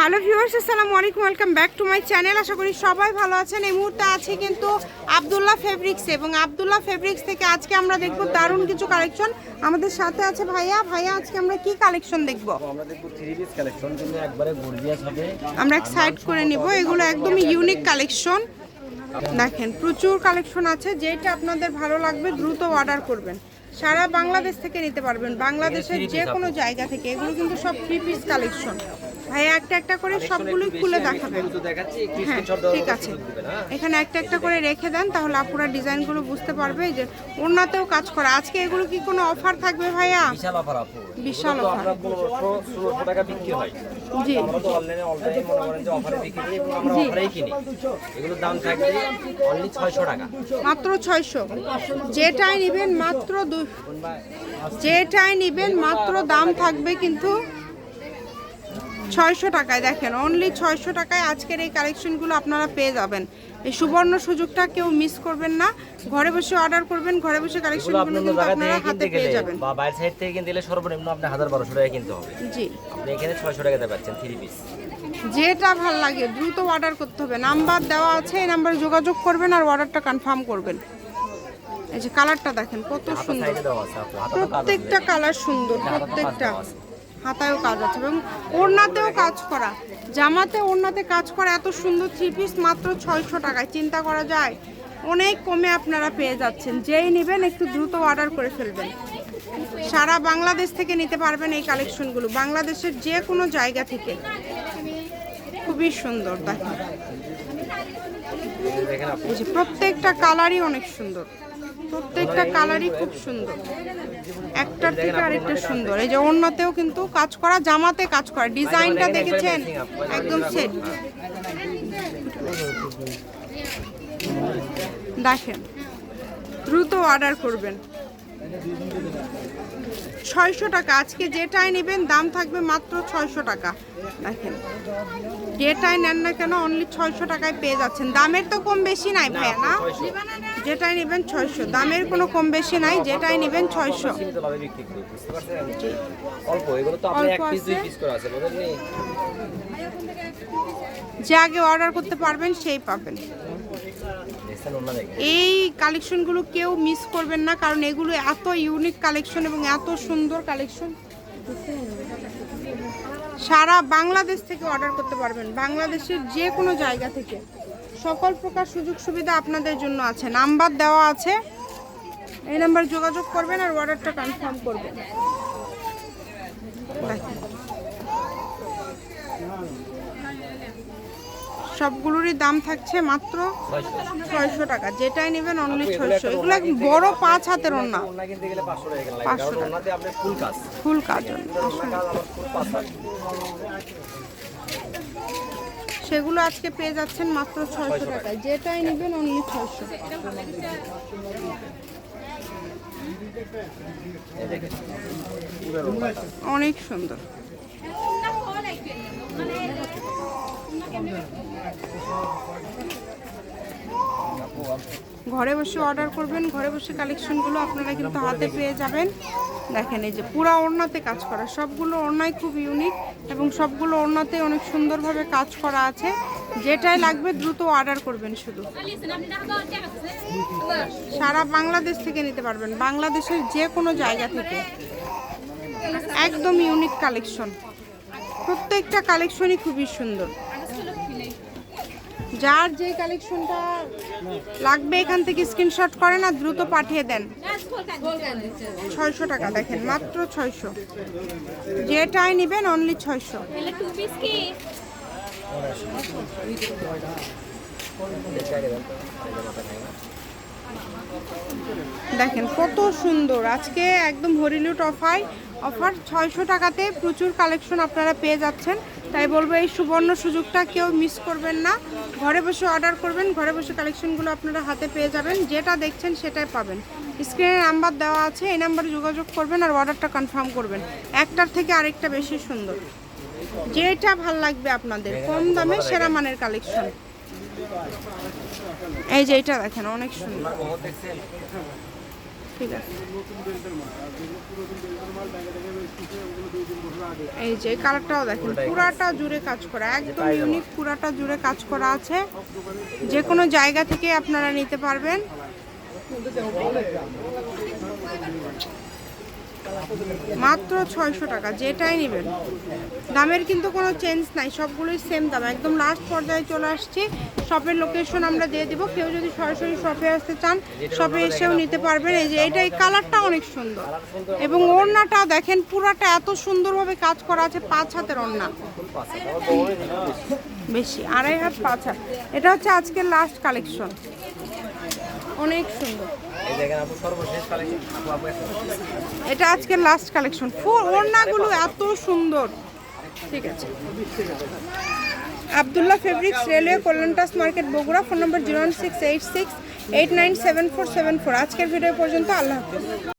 Hello viewers আসসালামু আলাইকুম welcome back to my channel আশা করি সবাই ভালো আছেন। এই মুহূর্তে আছি কিন্তু আবদুল্লাহ ফেব্রিক্স এবং আবদুল্লাহ ফেব্রিক্স থেকে আজকে আমরা দেখব দারুণ কিছু কালেকশন আমাদের সাথে আছে ভাইয়া। ভাইয়া আজকে আমরা কি কালেকশন দেখব? আমরা দেখব থ্রি পিস কালেকশন কিন্তু একবারে গর্জিয়াস হবে। আমরা এক সাইড করে নিব। এগুলো একদমই ইউনিক কালেকশন দেখেন প্রচুর কালেকশন আছে। যেটা আপনাদের ভালো লাগবে দ্রুত অর্ডার করবেন। সারা বাংলাদেশ থেকে নিতে পারবেন। বাংলাদেশের যে কোনো জায়গা থেকে। এগুলো কিন্তু সব থ্রি পিস কালেকশন ভাইয়া একটা একটা করে সবগুলোই খুলে দেখাবেন। হ্যাঁ ঠিক আছে। হ্যাঁ? এখানে একটা একটা করে রেখে দেন তাহলে আপুরা ডিজাইনগুলো বুঝতে পারবে যে ওনাতেও কাজ করা। আজকে এগুলো কি কোনো অফার থাকবে ভাইয়া? বিশাল অফার আপু। বিশাল এগুলো তো offer। আমরা পনেরোশো ষোলোশো টাকা বিক্রি হয়। জি। আমরা তো অনলাইনে অল মনে করেন যে অফারে বিক্রি করি এবং আমরা অফারেই কিনি। এগুলোর দাম থাকবে অনলি ছয়শো টাকা। মাত্র ছয়শো। যেটাই নেবেন মাত্র দু যেটাই নেবেন মাত্র দাম থাকবে কিন্তু ছয়শো টাকায় দেখেন অনলি ছয়শো টাকায় আজকের এই কালেকশনগুলো আপনারা পেয়ে যাবেন। এই সুবর্ণ সুযোগটা কেউ মিস করবেন না। ঘরে বসে অর্ডার করবেন ঘরে বসে এগুলো কালেকশনগুলো কিন্তু আপনারা হাতে পেয়ে যাবেন। বা বাইরের সাইড থেকে কিনতে গেলে সর্বনিম্ন আপনি হাজার বারোশো টাকা কিনতে হবে। জি। আপনি এখানে ছয়শো টাকাতে পাচ্ছেন থ্রি পিস যেটা ভালো লাগে দ্রুত অর্ডার করতে হবে। নাম্বার দেওয়া আছে এই নাম্বারে যোগাযোগ করবেন আর অর্ডারটা কনফার্ম করবেন। এই যে কালারটা দেখেন কত সুন্দর। প্রত্যেকটা কালার সুন্দর প্রত্যেকটা। হাতায়ও কাজ আছে এবং ওড়নাতেও কাজ করা। জামাতে ওড়নাতে কাজ করা এত সুন্দর থ্রি পিস মাত্র ছয়শো টাকায়, চিন্তা করা যায়। অনেক কমে আপনারা পেয়ে যাচ্ছেন। যেই নেবেন একটু দ্রুত অর্ডার করে ফেলবেন। সারা বাংলাদেশ থেকে নিতে পারবেন এই কালেকশনগুলো বাংলাদেশের যে কোনো জায়গা থেকে। খুবই সুন্দর দেখেন প্রত্যেকটা কালারই অনেক সুন্দর। প্রত্যেকটা কালারই খুব সুন্দর। একটার থেকে আরেকটা সুন্দর। এই যে অন্যতেও কিন্তু কাজ করা, জামাতে কাজ করা। ডিজাইনটা দেখেছেন? একদম সেট দেখেন, দ্রুত অর্ডার করবেন। ছয়শো টাকা। আজকে যেটাই নেবেন, দাম থাকবে মাত্র ছয়শো টাকা। দেখেন, যেটাই নেন না কেন অনলি ছয়শো টাকায় পেয়ে যাচ্ছেন। দামের তো কম বেশি নাই, ভাইয়া, না? যেটাই নেবেন ছয়শো। দামের কোনো কম বেশি নাই যেটাই নেবেন ছয়শো। সীমিতভাবে বিক্রি করি বুঝতে পারছেন অল্প এগুলো তো আপনি এক পিস দুই পিস করে আছে যে আগে অর্ডার করতে পারবেন সেই পাবেন। এই কালেকশনগুলো কেউ মিস করবেন না কারণ এগুলো এত ইউনিক কালেকশন এবং এত সুন্দর কালেকশন সারা বাংলাদেশ থেকে অর্ডার করতে পারবেন বাংলাদেশের যে কোনো জায়গা থেকে। সকল প্রকার সুযোগ সুবিধা আপনাদের জন্য আছে। নাম্বার দেওয়া আছে। এই নাম্বার যোগাযোগ করবেন আর অর্ডারটা কনফার্ম করবেন। সবগুলোরই দাম থাকছে মাত্র ছয়শো টাকা। যেটাই নেবেন অনলি ছয়শো। এগুলো বড় পাঁচ হাতের ওনা পাঁচশো টাকা লাগে। 500 কারণ ওনাতে আপনার ফুল কাজ। সেগুলো আজকে পেয়ে যাচ্ছেন মাত্র ছয়শো টাকায়। যেটাই নেবেন অনলি ছয়শো। অনেক সুন্দর। ঘরে বসে অর্ডার করবেন, ঘরে বসে কালেকশনগুলো আপনারা কিন্তু হাতে পেয়ে যাবেন। দেখেন এই যে পুরা ওড়নাতে কাজ করা, সবগুলো ওড়নাই খুব ইউনিক এবং সবগুলো ওড়নাতে অনেক সুন্দরভাবে কাজ করা আছে। যেটাই লাগবে দ্রুত অর্ডার করবেন শুধু। সারা বাংলাদেশ থেকে নিতে পারবেন, বাংলাদেশের যে কোনো জায়গা থেকে। একদম ইউনিক কালেকশন প্রত্যেকটা কালেকশনই খুবই সুন্দর। যার যে কালেকশনটা লাগবে এখান থেকে স্ক্রিনশট করেন আর দ্রুত পাঠিয়ে দেন। ছয়শো টাকা দেখেন মাত্র ছয়শো। যেটাই নেবেন অনলি ছয়শো। দেখেন কত সুন্দর। আজকে একদম হরিলুট অফার। অফার ছয়শো টাকাতে প্রচুর কালেকশন আপনারা পেয়ে যাচ্ছেন। তাই বলব এই সুবর্ণ সুযোগটা কেউ মিস করবেন না। ঘরে বসে অর্ডার করবেন, ঘরে বসে কালেকশনগুলো আপনারা হাতে পেয়ে যাবেন। যেটা দেখছেন সেটাই পাবেন। স্ক্রিনে নাম্বার দেওয়া আছে, এই নাম্বারে যোগাযোগ করবেন আর অর্ডারটা কনফার্ম করবেন। একটার থেকে আরেকটা বেশি সুন্দর। যেটা ভালো লাগবে আপনাদের, কম দামে সেরা মানের কালেকশন এই যে এটা দেখেন, অনেক সুন্দর। ঠিক আছে। এই যে কালারটাও দেখেন পুরাটা জুড়ে কাজ করা একদম ইউনিক পুরাটা জুড়ে কাজ করা আছে। যে কোনো জায়গা থেকে আপনারা নিতে পারবেন। মাত্র ছয়শো টাকা, যেটাই নেবেন। দামের কিন্তু কোনো চেঞ্জ নাই, সবগুলোই সেম দাম। একদম লাস্ট পর্যায়ে চলে আসছি। শপের লোকেশন আমরা দিয়ে দিব। কেউ যদি সরাসরি শপে আসতে চান শপে এসেও নিতে পারবেন। এই যে এটা এই কালারটা অনেক সুন্দর। এবং ওড়নাটা দেখেন, পুরাটা এত সুন্দরভাবে কাজ করা আছে, পাঁচ হাতের ওড়না। বেশি, আড়াই হাত, পাঁচ হাত। এটা হচ্ছে আজকের লাস্ট কালেকশন অনেক সুন্দর এই দেখেন আপু সর্বশেষ কালেকশন আপু আপু সুন্দর এটা আজকের লাস্ট কালেকশন ওড়নাগুলো এত সুন্দর। ঠিক আছে। Abdullah fabrics railway কল্যাণটাস market Bogura. Phone number zero one six eight six eight nine seven four seven four. আজকের ভিডিও পর্যন্ত আল্লাহ হাফিজ।